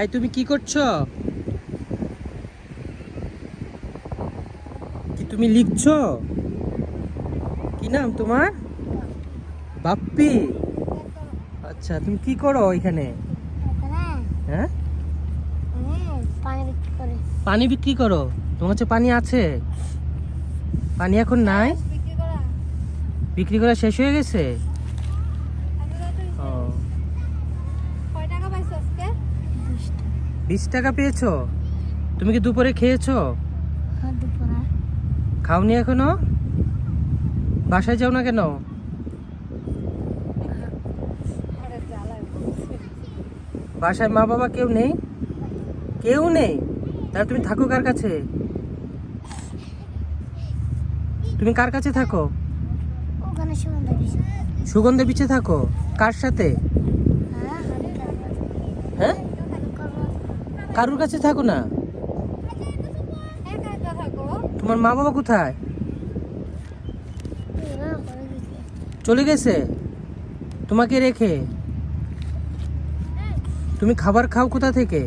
এই তুমি কি করছ? কি তুমি লিখছো? কি নাম তোমার? বাপ্পি। আচ্ছা তুমি কি করো এখানে? হ্যাঁ? পানি বিক্রি পানি বিক্রি করো। তোমার কাছে পানি আছে? পানি এখন নাই? বিক্রি করা। বিক্রি করা শেষ হয়ে গেছে? বিশ টাকা পেয়েছ? তুমি কি দুপুরে খেয়েছো? হ্যাঁ দুপুরে। খাওনি এখনও? বাসায় যাও না কেন? বাসায় মা বাবা কেউ নেই? কেউ নেই? তাহলে তুমি থাকো কার কাছে? তুমি কার কাছে থাকো? সুগন্ধা বিছে থাকো? কার সাথে হ্যাঁ হ্যাঁ কারুর কাছে থাকো না? তোমার মা বাবা কোথায়? চলে গেছে? তোমাকে রেখে? তুমি খাবার খাও কোথা থেকে?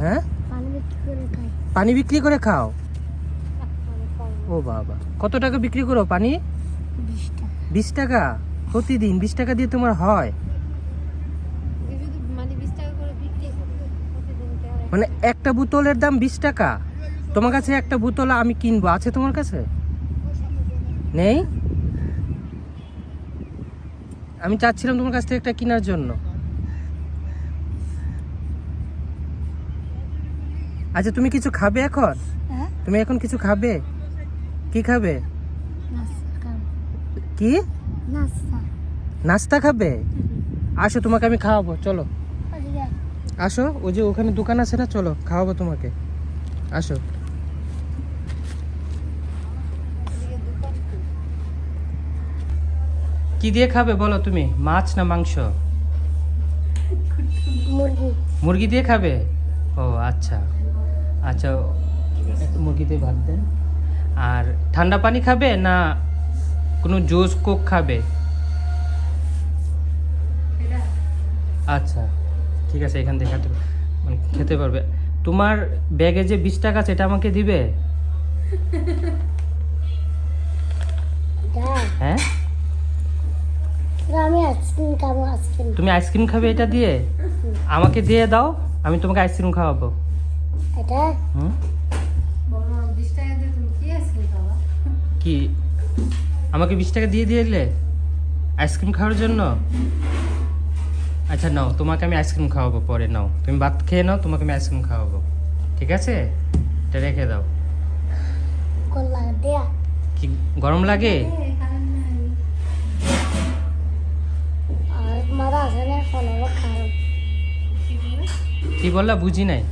হ্যাঁ? পানি বিক্রি করে খাই পানি বিক্রি করে খাও? ও বাবা। কত টাকা বিক্রি করো? পানি? বিশ টাকা? প্রতিদিন বিশ টাকা দিয়ে তোমার হয় মানে বিশ টাকা করে বিক্রি করতে প্রতিদিন কেমন মানে একটা বোতলের দাম বিশ টাকা। তোমার কাছে একটা বোতল আমি কিনবো আছে তোমার কাছে? নেই? আমি চাচ্ছিলাম তোমার কাছ থেকে একটা কেনার জন্য। আচ্ছা তুমি কিছু খাবে এখন? হ্যাঁ। তুমি এখন কিছু খাবে? কি খাবে? কি? নাস্তা। খাবে? আসো তোমাকে আমি খাওয়াবো চলো। আসো ওই যে ওখানে দোকান আছে না চলো খাওয়াবো তোমাকে। আসো। কি দিয়ে খাবে বলো তুমি মাছ না মাংস? মুরগি। দিয়ে খাবে? ও আচ্ছা। আচ্ছা মুরগি দিয়ে ভাত দেন। আর ঠান্ডা পানি খাবে না কোনো জুস কোক খাবে? আচ্ছা। ঠিক আছে এখান থেকে খেতে মানে খেতে পারবে। তোমার ব্যাগে যে বিশ টাকা আছে এটা আমাকে দিবে? হ্যাঁ? আমি আইসক্রিম খাব আইসক্রিম। তুমি আইসক্রিম খাবে এটা দিয়ে? আমাকে দিয়ে দাও আমি তোমাকে আইসক্রিম খাওয়াবো। হুম? কি? আমাকে বিশ টাকা দিয়ে দিলে? আইসক্রিম খাওয়ার জন্য? আচ্ছা নাও তোমাকে আমি আইসক্রিম খাওয়াবো পরে নাও। তুমি ভাত খেয়ে নাও তোমাকে আমি আইসক্রিম খাওয়াবো। ঠিক আছে? এটা রেখে দাও। কি গরম লাগে? কি বললা? বুঝি নাই।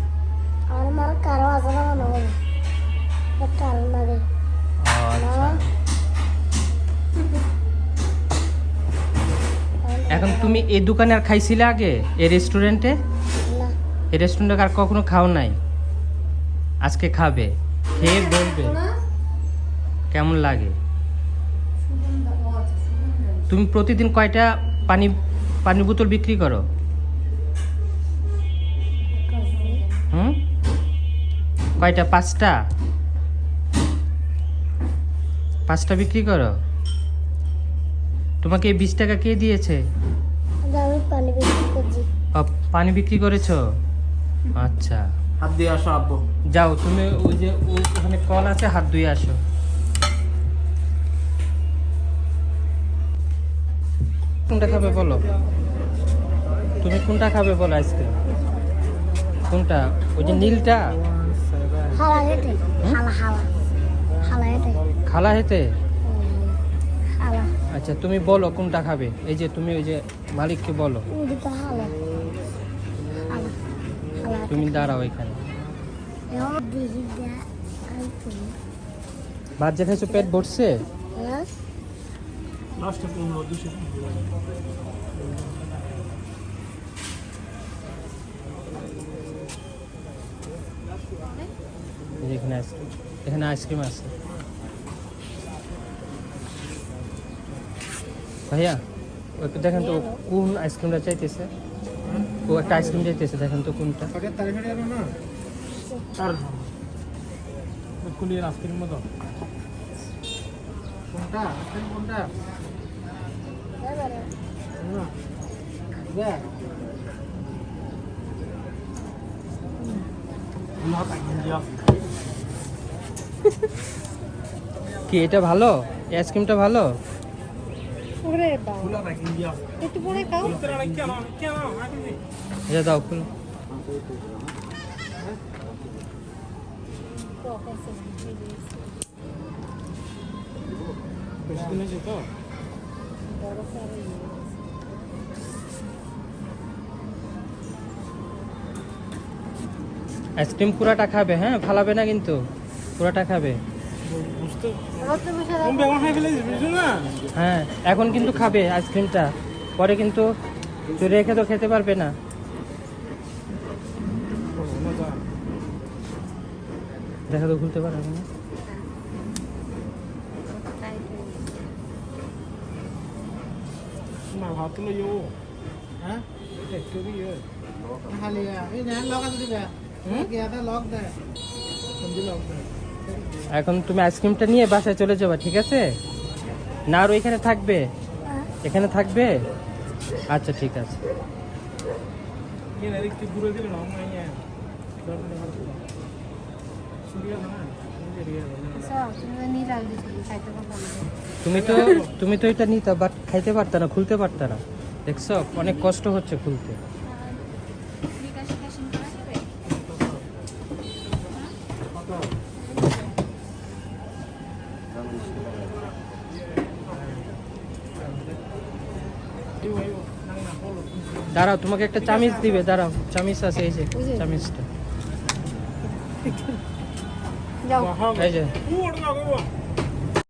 আমার মার কারও তুমি এই দোকানে আর খাইছিলে আগে? এই রেস্টুরেন্টে এই রেস্টুরেন্টে আর কখনো খাও নাই? আজকে খাবে। খেয়ে বলবে। কেমন লাগে? তুমি প্রতিদিন কয়টা পানি পানির বোতল বিক্রি করো? হুম? কয়টা? পাঁচটা? পাঁচটা বিক্রি করো? তোমাকে এই বিশ টাকা কে দিয়েছে? পানি বিক্রি করেছ? আচ্ছা। হাত দিয়ে আসো আব্বু। যাও তুমি ওই যে ওখানে কল আছে হাত ধুয়ে আসো। কোনটা খাবে বলো? তুমি কোনটা খাবে বলো আইসক্রিম কোনটা? ওই যে নীলটা? হালা হেঁটে হালা হালা হালা হেঁটে। খালা হেতে আচ্ছা তুমি বলো কোনটা খাবে? এই যে তুমি ওই যে মালিককে বলো। তুমি দাঁড়াও এখানে। ভাত যে খাইছো পেট ভরছে? এখানে আইসক্রিম এখানে আইসক্রিম আছে। ভাইয়া দেখেন তো, কোন আইসক্রিমটা চাইতেছে? ও একটা আইসক্রিম যেতেছে দেখেন তো কোনটা। কুলিয়ে আইসক্রিম মতো কোনটা? কি এটা ভালো? আইসক্রিমটা ভালো ওরে বাবা ফুলা প্যাকিং দিয়া দাও খুলো তো আইসক্রিম পুরাটা খাবে হ্যাঁ? ফালাবে না কিন্তু। পুরাটা খাবে। হ্যাঁ এখন কিন্তু খাবে আইসক্রিমটা। পরে কিন্তু রেখে তো খেতে পারবে না। দেখা তো খুলতে পারবে না। হ্যাঁ? একটু দিয়ে খালি এই না লক আছে দিবা। কি এটা লক দে সন্ধি লক দে এখন তুমি আইসক্রিমটা নিয়ে বাসায় চলে যাবা, ঠিক আছে? না, আর ওইখানে থাকবে? এখানে থাকবে? আচ্ছা ঠিক আছে। তুমি তো তুমি তো এটা নিতা বাট খাইতে পারতা না, খুলতে পারতা না। দেখছ, অনেক কষ্ট হচ্ছে খুলতে ইউ ইউ না না বলো দাঁড়াও তোমাকে একটা চামিচ দিবে দাঁড়াও চামিচ আছে এই যে চামিচটা। যাও। এই যে।